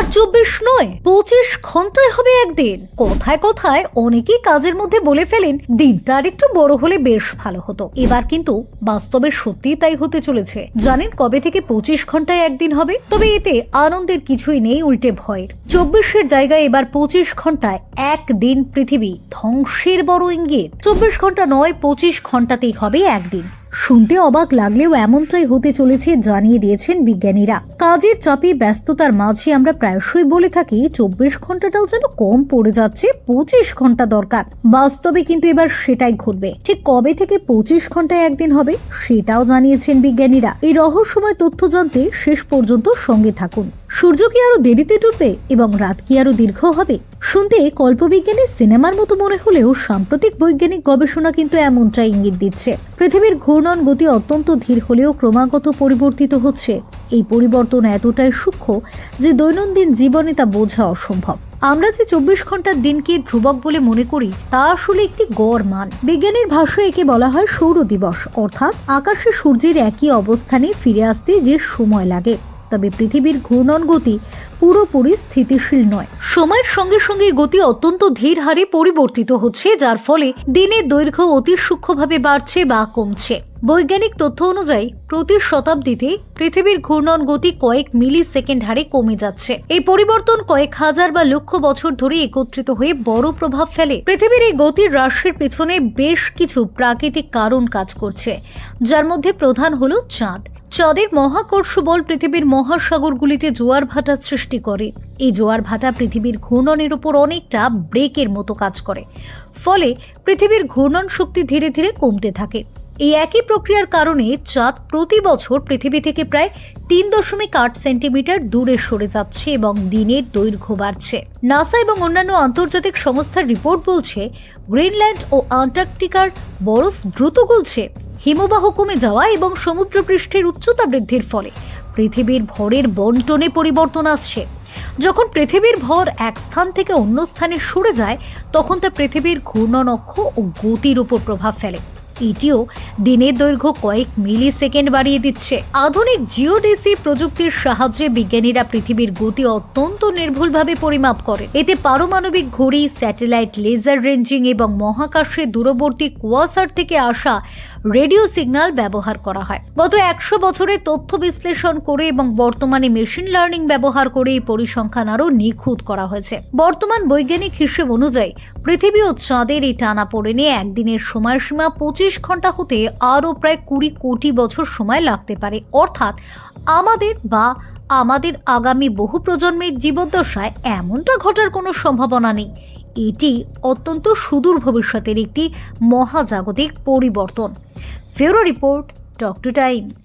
আর চব্বিশ নয়, পঁচিশ ঘন্টায় হবে একদিন। কথায় কথায় অনেকেই কাজের মধ্যে বলে ফেলেন দিনটা আর একটু বড় হলে বেশ ভালো হতো। এবার কিন্তু বাস্তবে সত্যিই তাই হতে চলেছে। জানেন কবে থেকে পঁচিশ ঘন্টায় একদিন হবে? তবে এতে আনন্দের কিছুই নেই, উল্টে ভয়ের। চব্বিশের জায়গায় এবার পঁচিশ ঘন্টায় একদিন পৃথিবী ধ্বংসের বড় ইঙ্গিত। চব্বিশ ঘণ্টা নয়, পঁচিশ ঘন্টাতেই হবে একদিন। শুনতে অবাক লাগলেও এমনটাই হতে চলেছে জানিয়ে দিয়েছেন বিজ্ঞানীরা। কাজের চাপে, ব্যস্ততার মাঝে আমরা প্রায়শই বলে থাকি, চব্বিশ ঘন্টাটাও যেন কম পড়ে যাচ্ছে, পঁচিশ ঘণ্টা দরকার। বাস্তবে কিন্তু এবার সেটাই ঘটবে। ঠিক কবে থেকে পঁচিশ ঘন্টায় একদিন হবে, সেটাও জানিয়েছেন বিজ্ঞানীরা। এই রহস্যময় তথ্য জানতে শেষ পর্যন্ত সঙ্গে থাকুন। সূর্য কি আরও দেরিতে ডুববে এবং রাত কি আরও দীর্ঘ হবে? শুনতে কল্পবিজ্ঞানের সিনেমার মতো মনে হলেও সাম্প্রতিক বৈজ্ঞানিক গবেষণা কিন্তু এমনটাই ইঙ্গিত দিচ্ছে। পৃথিবীর ঘূর্ণন গতি অত্যন্ত ধীর হলেও ক্রমাগত পরিবর্তিত হচ্ছে। এই পরিবর্তন এতটাই সূক্ষ্ম যে দৈনন্দিন জীবনে তা বোঝা অসম্ভব। আমরা যে চব্বিশ ঘণ্টার দিনকে ধ্রুবক বলে মনে করি, তা আসলে একটি গড় মান। বিজ্ঞানের ভাষায় একে বলা হয় সৌর দিবস অর্থাৎ আকাশে সূর্যের একই অবস্থানে ফিরে আসতে যে সময় লাগে। তবে পৃথিবীর ঘূর্ণন গতি পুরোপুরি স্থিতিশীল নয়। সময়ের সঙ্গে সঙ্গে গতি অত্যন্ত ধীর হারে পরিবর্তিত হচ্ছে, যার ফলে দিনের দৈর্ঘ্য অতি সূক্ষ্মভাবে বাড়ছে বা কমছে। বৈজ্ঞানিক তথ্য অনুযায়ী, প্রতি শতাব্দীতে পৃথিবীর ঘূর্ণন গতি কয়েক মিলি সেকেন্ড হারে কমে যাচ্ছে। এই পরিবর্তন কয়েক হাজার বা লক্ষ বছর ধরে একত্রিত হয়ে বড় প্রভাব ফেলে। পৃথিবীর এই গতির হ্রাসের পেছনে বেশ কিছু প্রাকৃতিক কারণ কাজ করছে, যার মধ্যে প্রধান হলো চাঁদ। চাঁদের মহাকর্ষ বল পৃথিবীর মহাসাগরগুলিতে জোয়ার ভাটা সৃষ্টি করে। এই জোয়ার ভাটা পৃথিবীর ঘূর্ণনের উপর অনেকটা ব্রেকের মতো কাজ করে। ফলে পৃথিবীর ঘূর্ণন শক্তি ধীরে ধীরে কমতে থাকে। এই একই প্রক্রিয়ার কারণে চাঁদ প্রতি বছর পৃথিবী থেকে প্রায় তিন দশমিক আট সেন্টিমিটার দূরে সরে যাচ্ছে এবং দিনের দৈর্ঘ্য বাড়ছে। নাসা এবং অন্যান্য আন্তর্জাতিক সংস্থার রিপোর্ট বলছে, গ্রিনল্যান্ড ও আন্টার্কটিকার বরফ দ্রুত গলছে। হিমবাহ কমে যাওয়া এবং সমুদ্রপৃষ্ঠের উচ্চতা বৃদ্ধির ফলে পৃথিবীর ভরের বন্টনে পরিবর্তন আসছে। যখন পৃথিবীর ভর এক স্থান থেকে অন্য স্থানে সরে যায়, তখন তা পৃথিবীর ঘূর্ণন অক্ষ ও গতির উপর প্রভাব ফেলে। এটিও দিনের দৈর্ঘ্য কয়েক মিলি সেকেন্ড বাড়িয়ে দিচ্ছে। আধুনিক জিওডিসি প্রযুক্তির সাহায্যে বিজ্ঞানীরা পৃথিবীর গতি অত্যন্ত নির্ভুলভাবে পরিমাপ করে। এতে পারমাণবিক ঘড়ি, স্যাটেলাইট লেজার রেঞ্জিং এবং মহাকাশে দূরবর্তী কুয়াশার থেকে আসা রেডিও সিগন্যাল ব্যবহার করা হয়। গত একশো বছরে তথ্য বিশ্লেষণ করে এবং বর্তমানে মেশিন লার্নিং ব্যবহার করে এই পরিসংখ্যান আরও নিখুঁত করা হয়েছে। বর্তমান বৈজ্ঞানিক হিসেব অনুযায়ী পৃথিবী ও চাঁদের এই টানা পড়ে নিয়ে একদিনের সময়সীমা পঁচিশ ঘণ্টা হতে আরও প্রায় কুড়ি কোটি বছর সময় লাগতে পারে। অর্থাৎ আমাদের বা আমাদের আগামী বহু প্রজন্মের জীবদ্দশায় এমনটা ঘটার কোনো সম্ভাবনা নেই। এটি অত্যন্ত সুদূর ভবিষ্যতের একটি মহাজাগতিক পরিবর্তন। ফেরো রিপোর্ট টক টু টাইম।